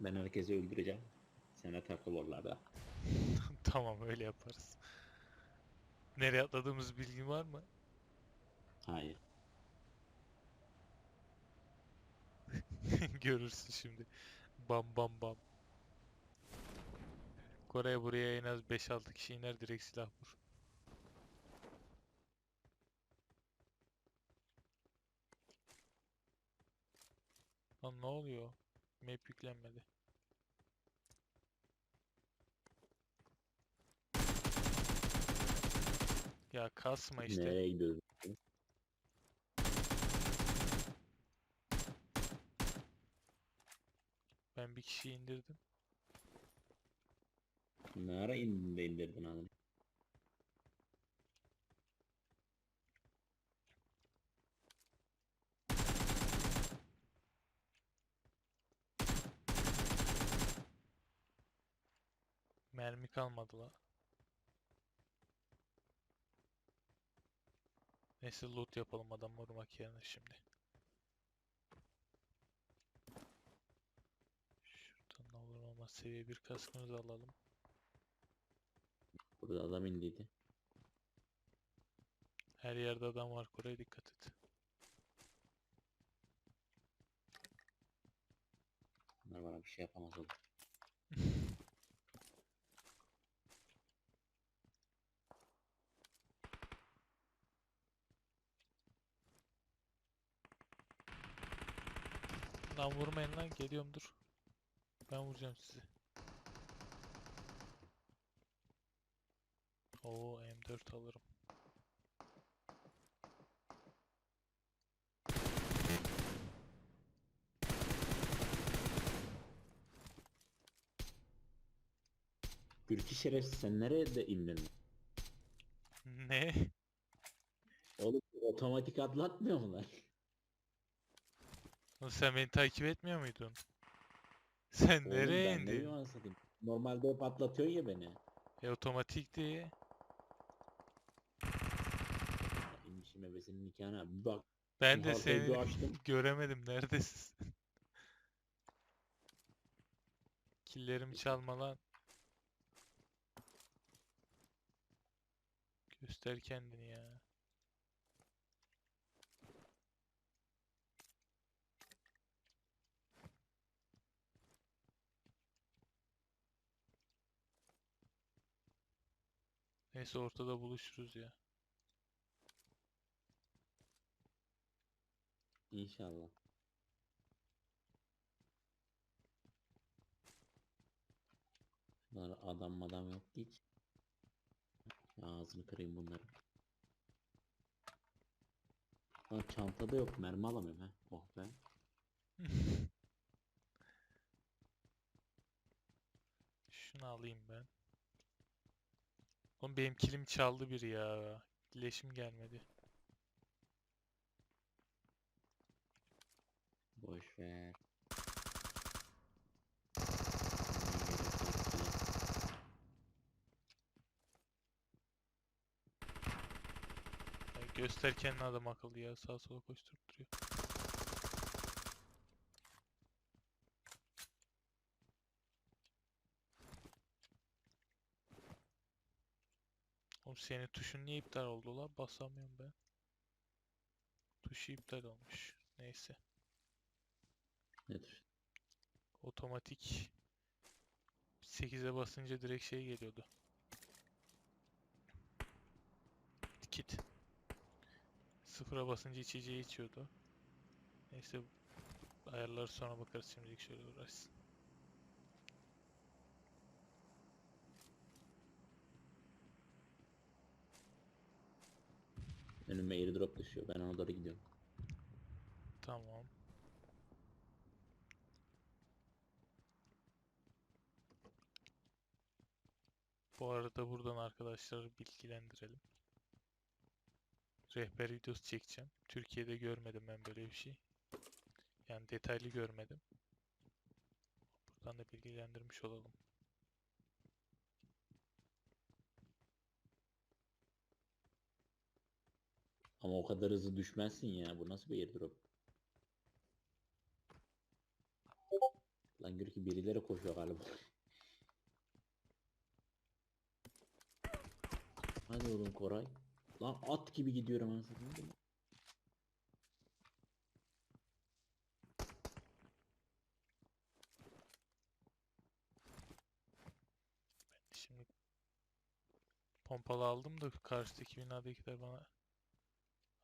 Ben herkesi öldüreceğim. Sana takıl oralarda. tamam öyle yaparız. Nereye atladığımız bilgin var mı? Hayır. Görürsün şimdi. Bam bam bam. Kore'ye buraya en az 5-6 kişi iner direkt silah vur. Lan ne oluyor? Map yüklenmedi. Ya kasma işte. Nereye gidiyoruz? Ben bir kişiyi indirdim. Ne ara indin de indirdin adını? Mermi kalmadı la. Neyse loot yapalım adam vurmak yerine şimdi. Şuradan ne olur olmaz seviye bir kaskımızı alalım. Burada adam indiydi. Her yerde adam var Kore'ye dikkat et. Bunlar bana bir şey yapamaz oğlum. Lan vurmayın lan geliyorum dur. Ben vuracağım sizi. Oo M4 alırım. Gürki şerefsiz sen nereye de indin? Ne? Oğlum otomatik atlatmıyor mu lan? Oğlum Sen beni takip etmiyor muydun? Sen Oğlum nereye ben ne indin? bileyim anasını satayım. Normalde hep atlatıyorsun ya beni. E otomatikti. İnmişim ebesinin nikahına. Bir bak Ben de haritayı bir seni açtım. göremedim. Neredesin? Killerimi çalma lan. Göster kendini ya. Neyse ortada buluşuruz ya. İnşallah. Bunlar adam madam yok hiç. Ağzını kırayım bunları. Lan çantada yok mermi alamıyorum ha. Oh be. Şunu alayım ben. Oğlum benim kilim çaldı biri ya. Leşim gelmedi. Boş ver. Ya göster kendini adam akıllı ya. Sağa sola koşturup duruyor. Oğlum senin tuşun niye iptal oldu la? Basamıyorum ben. Tuşu iptal olmuş. Neyse. Nedir? Otomatik 8'e basınca direkt şey geliyordu. Kit. Sıfıra basınca içeceği içiyordu. Neyse ayarları sonra bakarız şimdilik şöyle uğraşsın. Önüme airdrop düşüyor. Ben ona doğru gidiyorum. Tamam. Bu arada buradan arkadaşları bilgilendirelim. Rehber videosu çekeceğim. Türkiye'de görmedim ben böyle bir şey. Yani detaylı görmedim. Buradan da bilgilendirmiş olalım. Ama o kadar hızlı düşmezsin ya. Bu nasıl bir airdrop? Lan gör ki birileri koşuyor galiba. Hadi oğlum Koray. Lan at gibi gidiyorum anasını. Şimdi pompalı aldım da karşıdaki binadakiler bana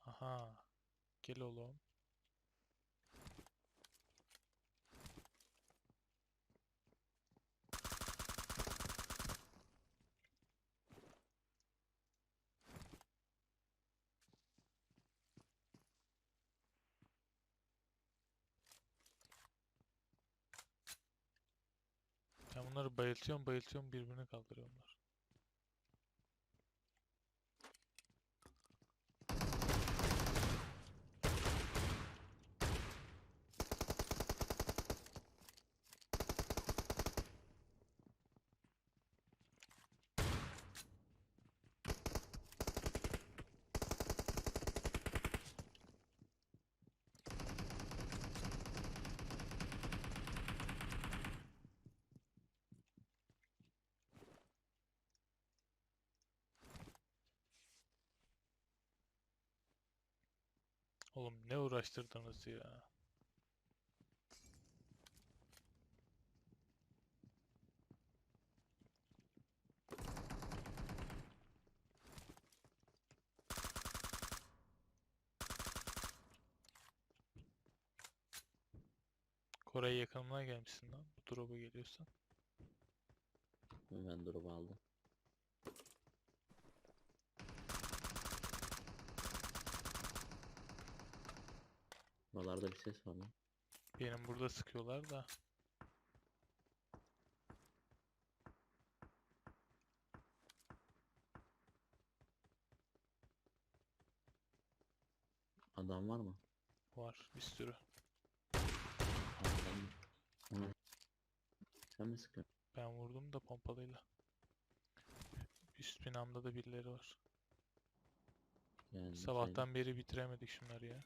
Aha. Gel oğlum. Ben bunları bayıltıyorum bayıltıyorum birbirini kaldırıyorlar. Oğlum ne uğraştırdınız ya. Koray yakınına gelmişsin lan. Bu drop'a geliyorsan. Ben drop aldım. Buralarda bir ses var lan. Benim burada sıkıyorlar da. Adam var mı? Var bir sürü. Ha, sen mi? Onu- Sen mi sıkıyorsun? Ben vurdum da pompalıyla. Üst binamda da birileri var. Yani Sabahtan beri bitiremedik şunları ya.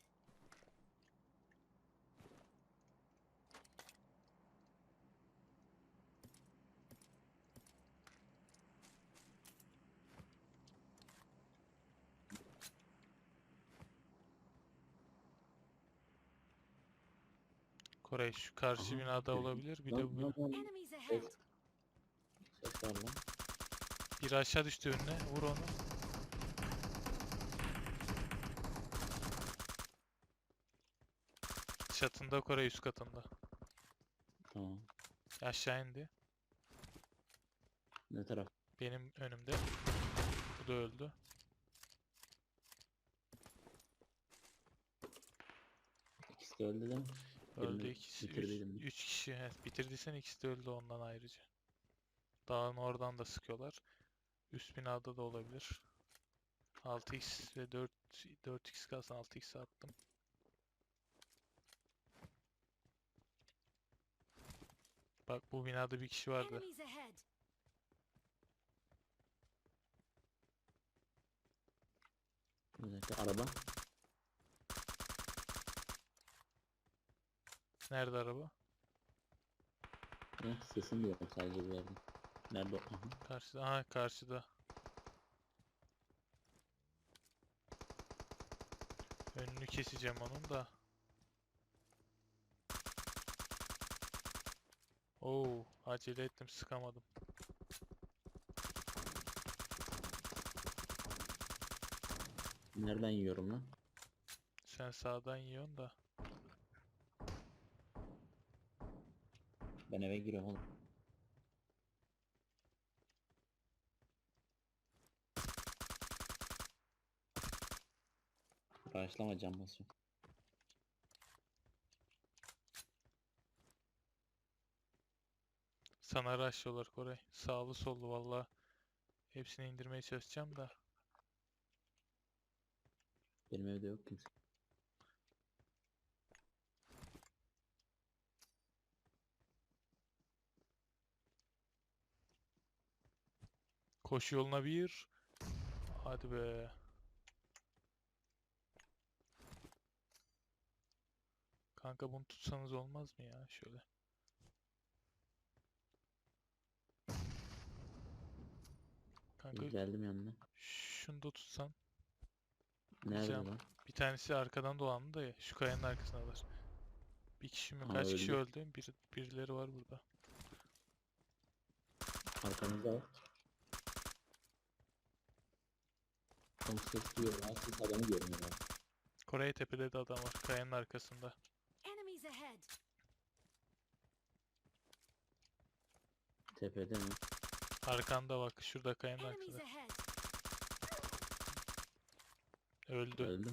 Koray şu karşı Aha, binada gördüm. olabilir. Bir Lan, de bu lan, lan, Enemies ahead. Ses. Ses var lan. bir aşağı düştü önüne. Vur onu. Çatında Koray üst katında. Tamam. Aşağı indi. Ne taraf? Benim önümde. Bu da öldü. İkisi de öldü değil mi? Öldü Birini ikisi. Üç, bitirdiydim. üç kişi. Evet, bitirdiysen ikisi de öldü ondan ayrıca. Dağın oradan da sıkıyorlar. Üst binada da olabilir. 6x ve 4 4x kalsın 6x attım. Bak bu binada bir kişi vardı. Enemies ahead. Araba. Nerede araba? Ne sesini duyuyorum yerden. Nerede o? Aha. Karşıda. Aha karşıda. Önünü keseceğim onun da. Oo, acele ettim sıkamadım. Nereden yiyorum lan? Sen sağdan yiyorsun da. Ben eve giriyorum oğlum. Başlama cam basıyorum. Sana rushlıyorlar Koray. Sağlı sollu valla. Hepsini indirmeye çalışacağım da. Benim evde yok kimse. Koş yoluna bir. Hadi be. Kanka bunu tutsanız olmaz mı ya şöyle. Kanka Geldim yanına. Şunu da tutsan. Nerede lan? Bir tanesi arkadan dolandı da ya, şu kayanın arkasına var. Bir kişi mi? Aa, Kaç öldü. kişi öldü? Bir, birileri var burada. Arkamızda var. Ses duyuyorum. Ben ses adamı görmüyorum. abi. Kore tepede de adam var kayanın arkasında. Enemies ahead! Tepede mi? Arkanda bak şurada kayanın Enemies arkasında. ahead! Öldü. Öldü.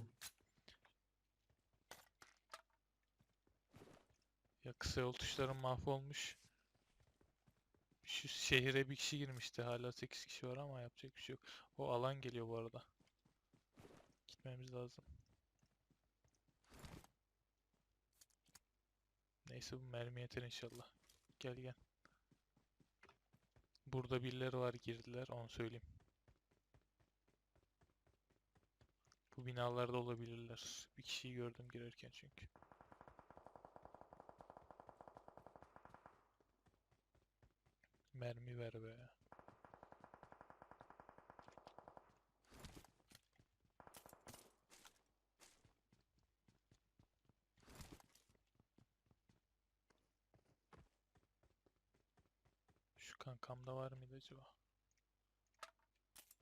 Ya kısa yol tuşlarım mahvolmuş. Şu şehire bir kişi girmişti. Hala 8 kişi var ama yapacak bir şey yok. O alan geliyor bu arada. Gitmemiz lazım. Neyse bu mermi yeter inşallah. Gel gel. Burada birileri var girdiler onu söyleyeyim. Bu binalarda olabilirler. Bir kişiyi gördüm girerken çünkü. Mermi ver be. Şu kankamda var mıydı acaba?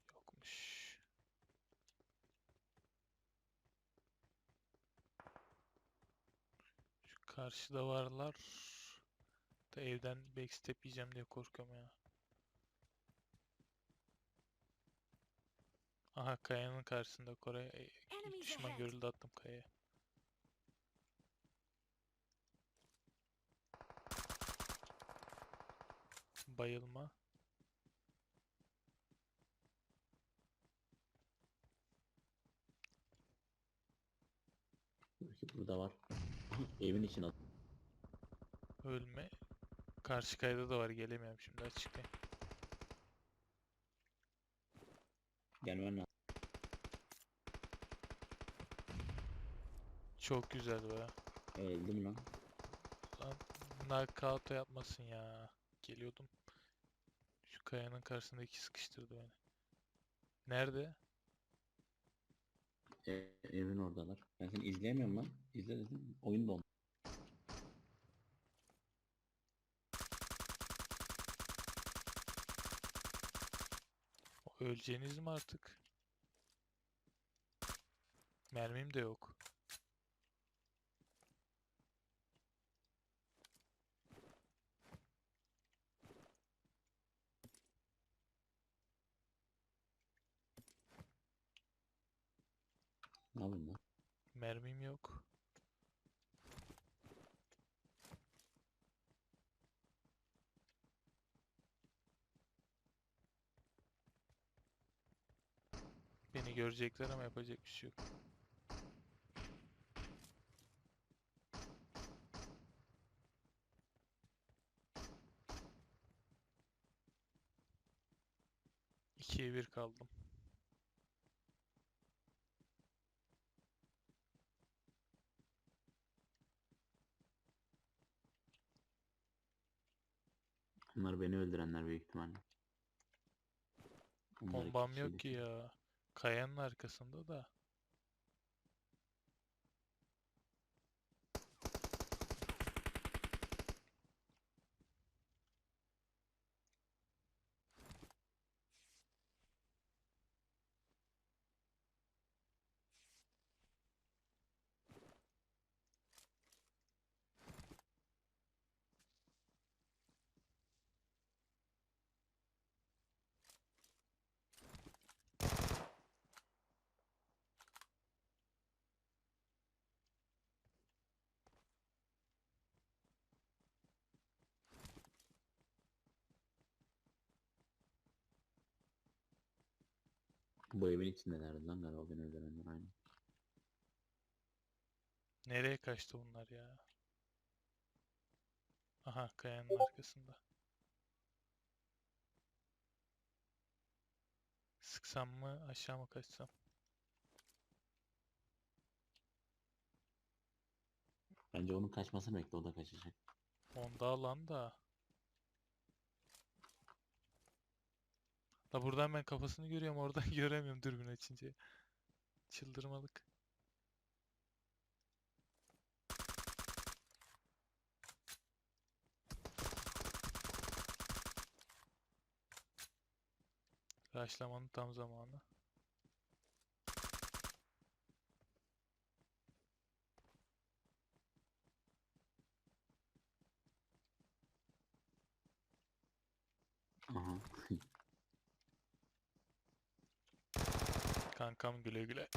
Yokmuş. Şu karşıda varlar. Da evden backstep yiyeceğim diye korkuyorum ya. Aha kayanın karşısında Kore. Düşman görüldü attım kayaya. Bayılma. Burada var. Evin içine at. Ölme. Karşı kayada da var gelemiyorum şimdi açıklayayım. Gelmen lazım. Çok güzel be. Öldüm lan. Lan knockout yapmasın ya. Geliyordum. Kayanın karşısındaki sıkıştırdı beni. Nerede? E, evin oradalar. Ben seni izleyemiyorum lan. İzle dedim. Oyun dondu. Öleceğiniz mi artık? Mermim de yok. Yapayım lan? Mermim yok. Beni görecekler ama yapacak bir şey yok. İkiye bir kaldım. Bunlar beni öldürenler büyük ihtimalle. İki Bombam yok ki ya. Kayanın arkasında da. Bu evin içindelerdi lan galiba beni öldürenler aynı. Nereye kaçtı bunlar ya? Aha kayanın arkasında. Sıksam mı aşağı mı kaçsam? Bence onun kaçmasını bekle o da kaçacak. Onda alan da. La buradan ben kafasını görüyorum oradan göremiyorum dürbün açınca. Çıldırmalık. Rushlamanın tam zamanı. Kankam güle güle.